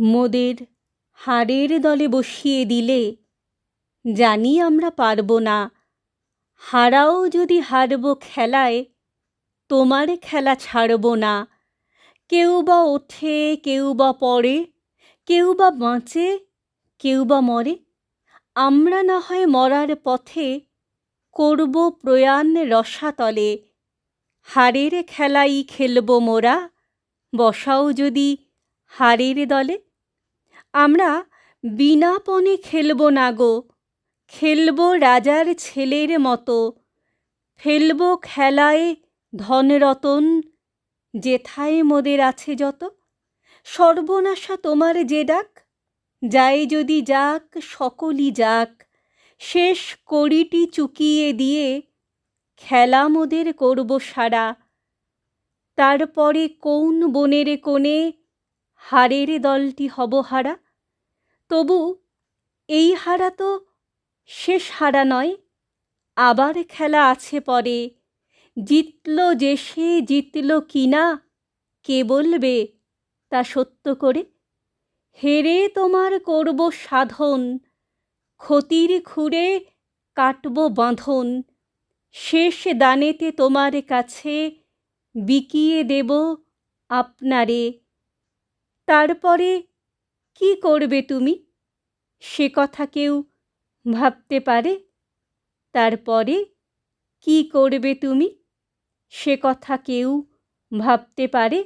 মোদের হারের দলে বসিয়ে দিলে, জানি আমরা পারব না। হারাও যদি হারব খেলায়, তোমার খেলা ছাড়ব না। কেউ বা ওঠে, কেউ বা পড়ে, কেউ বা বাঁচে, কেউ বা মরে, আমরা না হয় মরার পথে করব প্রয়াণ রসাতলে। হারের খেলাই খেলব মোরা, বসাও যদি হারের দলে। আমরা বিনাপণে খেলব না গো। খেলব রাজার ছেলের মতো। ফেলব খেলায় ধনরতন। যেথায় মোদের আছে যত। সর্বনাশা তোমার যে ডাক। যাই যদি যাক, সকলই যাক। শেষ কড়িটি চুকিয়ে দিয়ে খেলা মোদের করব সারা। তারপরে কোন বনের কোণে হারের দলটি হব হারা। তবু এই হারা তো শেষ হারা নয়, আবার খেলা আছে পরে। জিতল যে সে জিতল কি না, কে বলবে তা সত্য করে? হেরে তোমার করব সাধন, ক্ষতির খুঁড়ে কাটব বাঁধন শেষ দানেতে তোমার কাছে বিকিয়ে দেব আপনারে। তারপরে কি করবে তুমি? সে কথা কেউ ভাবতে পারে? তারপরে কি করবে তুমি? সে কথা কেউ ভাবতে পারে?